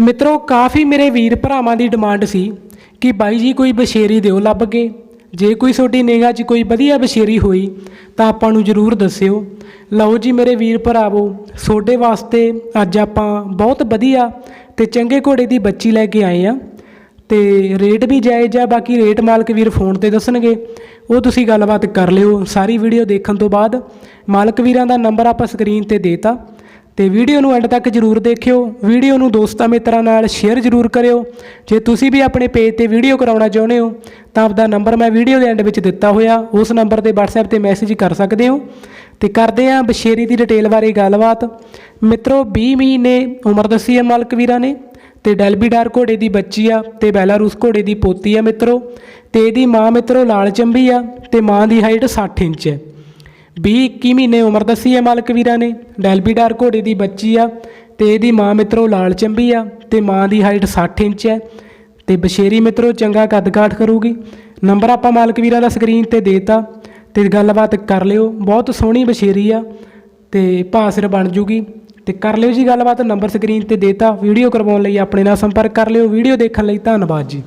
ਮਿੱਤਰੋ, ਕਾਫੀ ਮੇਰੇ ਵੀਰ ਭਰਾਵਾਂ ਦੀ ਡਿਮਾਂਡ ਸੀ ਕਿ ਬਾਈ ਜੀ ਕੋਈ ਬਸ਼ੇਰੀ ਦਿਓ ਲੱਭ ਕੇ। ਜੇ ਕੋਈ ਤੁਹਾਡੀ ਨਿਗਾਹ 'ਚ ਕੋਈ ਵਧੀਆ ਬਸ਼ੇਰੀ ਹੋਈ, ਤਾਂ ਆਪਾਂ ਨੂੰ ਜ਼ਰੂਰ ਦੱਸਿਓ। ਲਓ ਜੀ ਮੇਰੇ ਵੀਰ ਭਰਾਵੋ, ਤੁਹਾਡੇ ਵਾਸਤੇ ਅੱਜ ਆਪਾਂ ਬਹੁਤ ਵਧੀਆ ਤੇ ਚੰਗੇ ਘੋੜੇ ਦੀ ਬੱਚੀ ਲੈ ਕੇ ਆਏ ਆ ਤੇ ਰੇਟ ਵੀ ਜਾਇਜ਼ ਆ, ਬਾਕੀ ਰੇਟ ਮਾਲਕ ਵੀਰ ਫੋਨ ਤੇ ਦੱਸਣਗੇ। ਉਹ ਤੁਸੀਂ ਗੱਲਬਾਤ ਕਰ ਲਿਓ, ਸਾਰੀ ਵੀਡੀਓ ਦੇਖਣ ਤੋਂ ਬਾਅਦ। ਮਾਲਕ ਵੀਰਾਂ ਦਾ ਨੰਬਰ ਆਪਾਂ ਸਕਰੀਨ ਤੇ ਦੇਤਾ। ਤੇ ਵੀਡੀਓ ਨੂੰ ਐਂਡ ਤੱਕ ਜਰੂਰ ਦੇਖਿਓ। ਵੀਡੀਓ ਨੂੰ ਦੋਸਤਾਂ ਮਿੱਤਰਾਂ ਨਾਲ ਸ਼ੇਅਰ ਜਰੂਰ ਕਰਿਓ। ਜੇ ਤੁਸੀਂ ਵੀ ਆਪਣੇ ਪੇਜ ਤੇ ਵੀਡੀਓ ਕਰਾਉਣਾ ਚਾਹੁੰਦੇ ਹੋ, ਤਾਂ ਆਪਦਾ ਨੰਬਰ ਮੈਂ ਵੀਡੀਓ ਦੇ ਐਂਡ ਵਿੱਚ ਦਿੱਤਾ ਹੋਇਆ, ਉਸ ਨੰਬਰ ਤੇ WhatsApp ਤੇ ਮੈਸੇਜ ਕਰ ਸਕਦੇ ਹੋ। ਤੇ ਕਰਦੇ ਆਂ ਬਸ਼ੇਰੀ ਦੀ ਡਿਟੇਲ ਬਾਰੇ ਗੱਲਬਾਤ। ਮਿੱਤਰੋ 20 ਮਹੀਨੇ ਉਮਰ ਦੱਸੀ ਹੈ ਮਾਲਕ ਵੀਰਾਂ ਨੇ, ਤੇ ਡੈਲਬੀਡਾਰ ਘੋੜੇ ਦੀ ਬੱਚੀ ਆ, ਤੇ ਬੈਲਾਰੂਸ ਘੋੜੇ ਦੀ ਪੋਤੀ ਆ ਮਿੱਤਰੋ। ਤੇ ਇਹਦੀ ਮਾਂ ਮਿੱਤਰੋ ਲਾਲ ਚੰਬੀ ਆ, ਤੇ ਮਾਂ ਦੀ ਹਾਈਟ 60 ਇੰਚ ਹੈ। 20 21 ਮਹੀਨੇ ਉਮਰ ਦੱਸੀ ਹੈ ਮਾਲਕ ਵੀਰਾਂ ਨੇ। ਡੈਲਬੀਡਾਰ ਘੋੜੇ ਦੀ ਬੱਚੀ ਆ ਤੇ ਇਹਦੀ ਮਾਂ ਮਿੱਤਰੋ ਲਾਲ ਚੰਬੀ ਆ ਤੇ ਮਾਂ ਦੀ ਹਾਈਟ 60 ਇੰਚ ਹੈ ਤੇ ਬਸ਼ੇਰੀ ਮਿੱਤਰੋ ਚੰਗਾ ਕੱਦ ਕਾਠ ਕਰੂਗੀ। ਨੰਬਰ ਆਪਾਂ ਮਾਲਕ ਵੀਰਾਂ ਦਾ ਸਕਰੀਨ ਤੇ ਦੇਤਾ ਤੇ ਗੱਲਬਾਤ ਕਰ ਲਿਓ। ਬਹੁਤ ਸੋਹਣੀ ਬਸ਼ੇਰੀ ਆ ਤੇ ਭਾਸਰ ਬਣ ਜੂਗੀ। ਤੇ ਕਰ ਲਿਓ ਜੀ ਗੱਲਬਾਤ। ਨੰਬਰ ਸਕਰੀਨ ਤੇ ਦੇਤਾ। ਵੀਡੀਓ ਕਰਵਾਉਣ ਲਈ ਆਪਣੇ ਨਾਲ ਸੰਪਰਕ ਕਰ ਲਿਓ। ਵੀਡੀਓ ਦੇਖਣ ਲਈ ਧੰਨਵਾਦ ਜੀ।